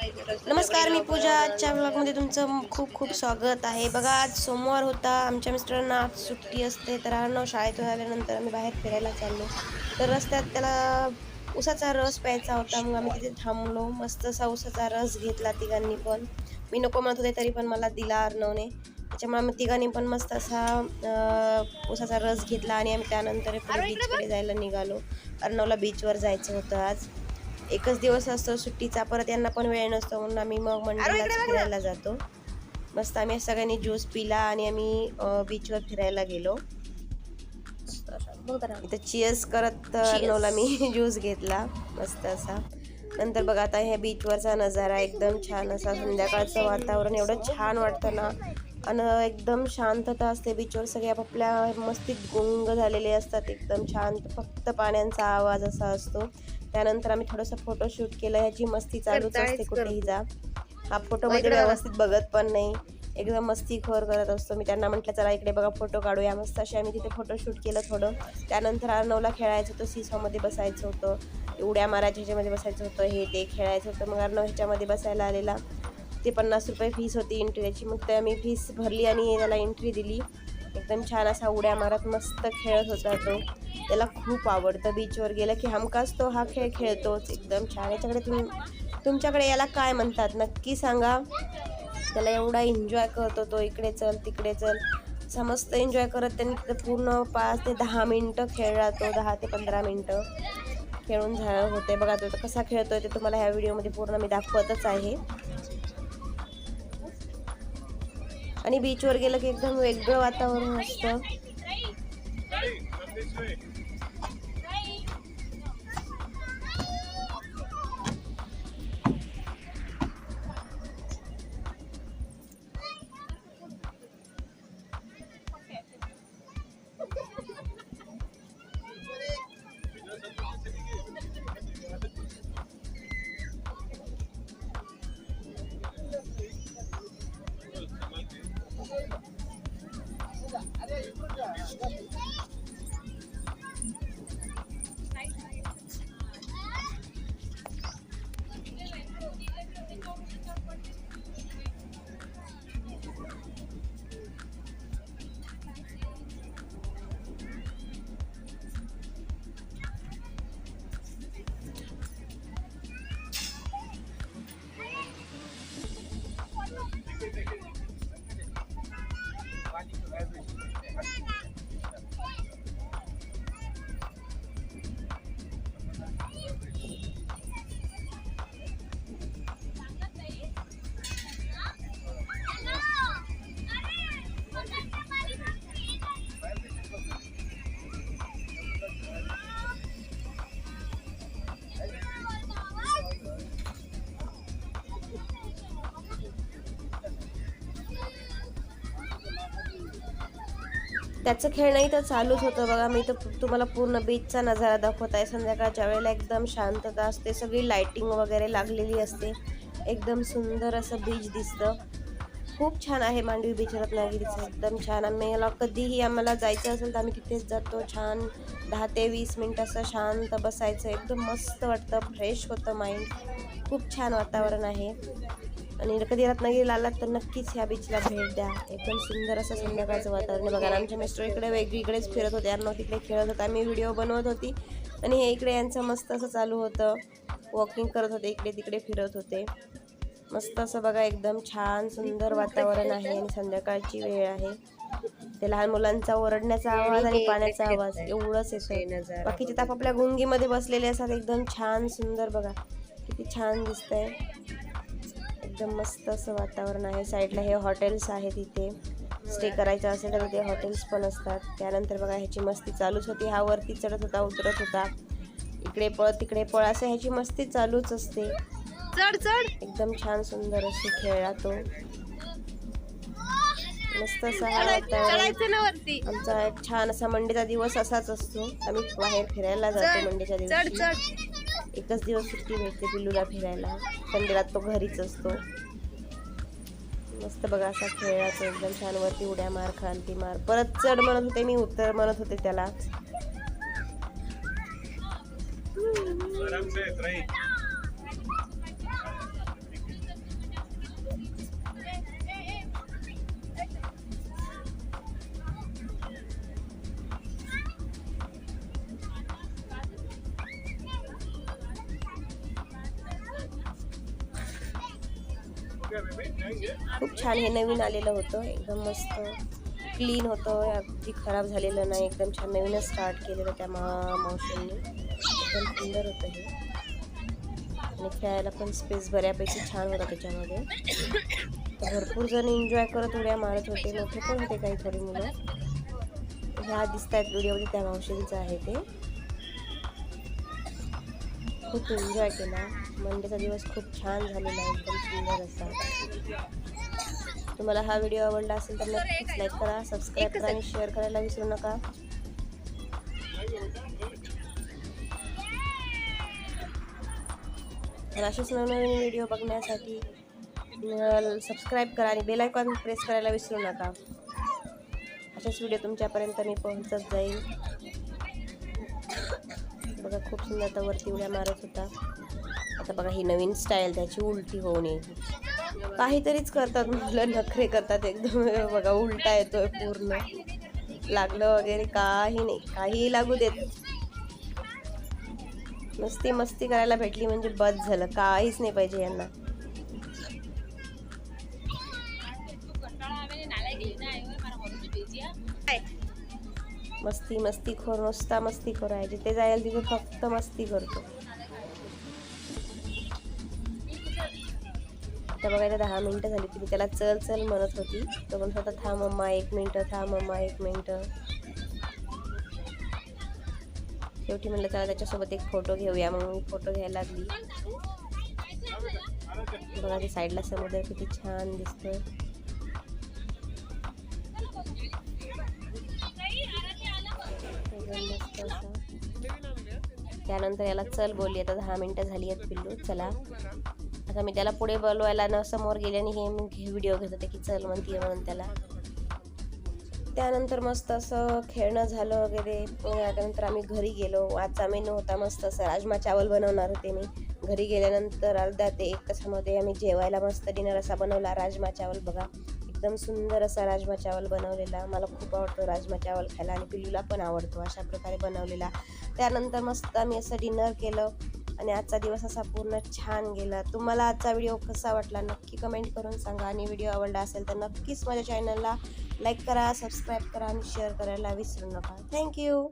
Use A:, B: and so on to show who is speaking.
A: नमस्कार मी पूजा. आजच्या ब्लॉगमध्ये तुमचं खूप खूप स्वागत आहे. बघा आज सोमवार होता. आमच्या मिस्टरांना आज सुट्टी असते. तर अर्णव शाळेतून आल्यानंतर आम्ही बाहेर फिरायला चाललो. तर रस्त्यात त्याला उसाचा रस प्यायचा होता. मग आम्ही तिथे थांबलो. मस्त असा उसाचा रस घेतला तिघांनी पण. मी नको म्हणत होते तरी पण मला दिला अर्णवने. त्याच्यामुळे आम्ही तिघांनी पण मस्त असा उसाचा रस घेतला आणि आम्ही त्यानंतर पुढे बीचकडे जायला निघालो. अर्णवला बीचवर जायचं होतं आज. एकच दिवस असतो सुट्टीचा. परत यांना पण वेळ नसतो म्हणून आम्ही मग मंडळात फिरायला जातो. मस्त आम्ही सगळ्यांनी ज्यूस पिला आणि आम्ही बीचवर फिरायला गेलो. इथं चिअर्स करत अर्णवला मी ज्यूस घेतला. मस्त असा. नंतर बघा आता हे बीचवरचा नजारा एकदम छान असा. संध्याकाळचं वातावरण एवढं छान वाटतं ना. आणि एकदम शांतता असते बीचवर सगळे आपापल्या मस्तीत गुंग झालेले असतात. एकदम शांत फक्त पाण्यांचा आवाज असा असतो. त्यानंतर आम्ही थोडंसं फोटोशूट केलं. ह्याची मस्ती चालूच असते कुठेही जा. हा फोटो मध्ये व्यवस्थित बघत पण नाही. एकदम मस्ती खोर करत असतो. मी त्यांना म्हटलं चला इकडे बघा फोटो काढूया मस्त असे आम्ही तिथे फोटोशूट केलं थोडं. त्यानंतर अर्णवला खेळायचं होतं. सिसॉमध्ये बसायचं होतं. उड्या मारायच्या ह्याच्यामध्ये बसायचं होतं. हे ते खेळायचं होतं. मग अर्णव ह्याच्यामध्ये बसायला आलेला. ते पन्नास रुपये फीस होती एंट्रीची मग ते आम्ही फीस भरली आणि त्याला एंट्री दिली. एकदम छान असा उड्या मारत मस्त खेळत होता तो. त्याला खूप आवडतं बीचवर गेलं की हमखास तो हा खेळ खेळतोच एकदम छान. याच्याकडे तुम तुमच्याकडे याला काय म्हणतात? नक्की सांगा. त्याला एवढा एन्जॉय करतो तो. इकडे चल तिकडे चल. समस्त एन्जॉय करत त्यांनी तिथं पूर्ण पाच ते दहा मिनटं खेळला तो दहा ते पंधरा मिनटं खेळून झा होते. बघा तो कसा खेळतोय ते तुम्हाला ह्या व्हिडिओमध्ये पूर्ण मी दाखवतच आहे. आणि बीचवर गेलं की एकदम वेगळं वातावरण असतं. त्याचं खेळणंही तर चालूच होतं बघा. मी तर तुम्हाला पूर्ण बीचचा नजारा दाखवत आहे संध्याकाळच्या वेळेला एकदम शांतता असते. सगळी लाईटिंग वगैरे लागलेली असते. एकदम सुंदर असं बीच दिसतं. खूप छान आहे मांडवी बीच रत्नागिरीचं. एकदम छान. आम्ही याला कधीही आम्हाला जायचं असेल तर आम्ही तिथेच जातो. छान दहा ते वीस मिनटं असं शांत बसायचं. एकदम मस्त वाटतं. फ्रेश होतं माइंड खूप छान वातावरण आहे. आणि कधी रत्नागिरीला आलात तर नक्कीच ह्या बीचला भेट द्या. एकदम सुंदर असं संध्याकाळचं वातावरण बघा आमच्या मिस्टर इकडे वेगळीकडेच फिरत होते. अर्णव तिकडे खेळत होता. आम्ही व्हिडिओ बनवत होती. आणि हे इकडे यांचं मस्त असं चालू होतं. वॉकिंग करत होते. इकडे तिकडे फिरत होते. मस्त असं बघा एकदम छान सुंदर वातावरण आहे आणि संध्याकाळची वेळ आहे. ते लहान मुलांचा ओरडण्याचा आवाज आणि पाण्याचा आवाज एवढंच येतोय बाकीचे तर आपापल्या गुंगीमध्ये बसलेले असतात. एकदम छान सुंदर बघा. किती छान दिसतंय. एकदम मस्त असं वातावरण आहे. साईडला हे हॉटेल्स आहेत इथे. स्टे करायचं असेल तर ते हॉटेल्स पण असतात. त्यानंतर बघा ह्याची मस्ती चालूच होती. हा वरती चढत होता उतरत होता. इकडे पळ तिकडे पळ असं ह्याची मस्ती चालूच असते.
B: चढ चढ.
A: एकदम छान सुंदर अशी खेळला तो. मस्त असा आमचा एक छान असा मंडेचा दिवस असाच असतो. आम्ही बाहेर फिरायला जातो मंडेच्या दिवशी. एकच दिवस सुट्टी भेटते पिल्लूला फिरायला संडेला तो घरीच असतो. मस्त बघा असा खेळायचं एकदम छान वरती उड्या मार खालती मार. परत चढ म्हणत होते मी उत्तर म्हणत होते त्याला. खूप छान हे नवीन आलेलं होतं. एकदम मस्त क्लीन होतं. अगदी खराब झालेलं नाही. एकदम छान नवीनच स्टार्ट केलेलं त्या मा मावशींनी. एकदम सुंदर होतं हे. आणि खेळायला पण स्पेस बऱ्यापैकी छान होता त्याच्यामध्ये. भरपूर जण एन्जॉय करत उड्या मारत होते. मोठे पण होते काहीतरी मुलं. ह्या दिसत आहेत व्हिडिओमध्ये त्या मावशींचं आहे ते. खूप एन्जॉय केला. मंडेचा दिवस खूप छान झालेला आहे. एकदम सुंदर असा. तुम्हाला हा व्हिडिओ आवडला असेल तर नक्कीच लाईक करा सबस्क्राईब करा आणि शेअर करायला विसरू नका. तर असेच नवनवीन व्हिडिओ बघण्यासाठी सबस्क्राईब करा आणि बेल आयकॉन प्रेस करायला विसरू नका. असेच व्हिडिओ तुमच्यापर्यंत मी पोहोचत जाईल बघा खूप सुंदर आता वरती उड्या मारत होता. आता बघा ही नवीन स्टाईल त्याची उलटी होऊ नये काहीतरीच करतात मुलं नखरे करतात एकदम. बघा उलटा येतोय पूर्ण. लागलं वगैरे काही नाही. काहीही लागू देत. मस्ती मस्ती करायला भेटली म्हणजे बस झालं. काहीच नाही पाहिजे यांना. मस्ती मस्ती खोर नुसता मस्ती खोर आहे. जिथे जाईल तिथे फक्त मस्ती करतो. आता बघायला दहा मिनटं झाली तुम्ही त्याला चल चल म्हणत होती. तो म्हणत स्वतः था मम्मा एक मिनटं था मम्मा एक मिनटं. शेवटी म्हणलं चला त्याच्यासोबत एक फोटो घेऊया. मग मी फोटो घ्यायला लागली. बघा ते साईडला समुद्र किती छान दिसतोय. त्यानंतर याला चल बोलली. आता दहा मिनिटं झाली आहेत पिल्लू चला. आता मी त्याला पुढे बोलवायला न समोर गेले आणि हे व्हिडिओ घेत होते की चल म्हणते म्हणून त्याला. त्यानंतर मस्त असं खेळणं झालं वगैरे. त्यानंतर आम्ही घरी गेलो. आजचा मेनू होता मस्त असं राजमा चावल बनवणार होते मी. घरी गेल्यानंतर अर्धा ते एक तासामध्ये आम्ही जेवायला मस्त डिनर असा बनवला. राजमा चावल बघा. एकदम सुंदर असा राजमा चावल बनवलेला. मला खूप आवडतो राजमा चावल खायला आणि पिल्लूला पण आवडतो अशा प्रकारे बनवलेला. त्यानंतर मस्त आम्ही असं डिनर केलं आणि आजचा दिवस असा पूर्ण छान गेला. तुम्हाला आजचा व्हिडिओ कसा वाटला नक्की कमेंट करून सांगा. आणि व्हिडिओ आवडला असेल तर नक्कीच माझ्या चॅनलला लाईक करा सबस्क्राईब करा आणि शेअर करायला विसरू नका. थँक्यू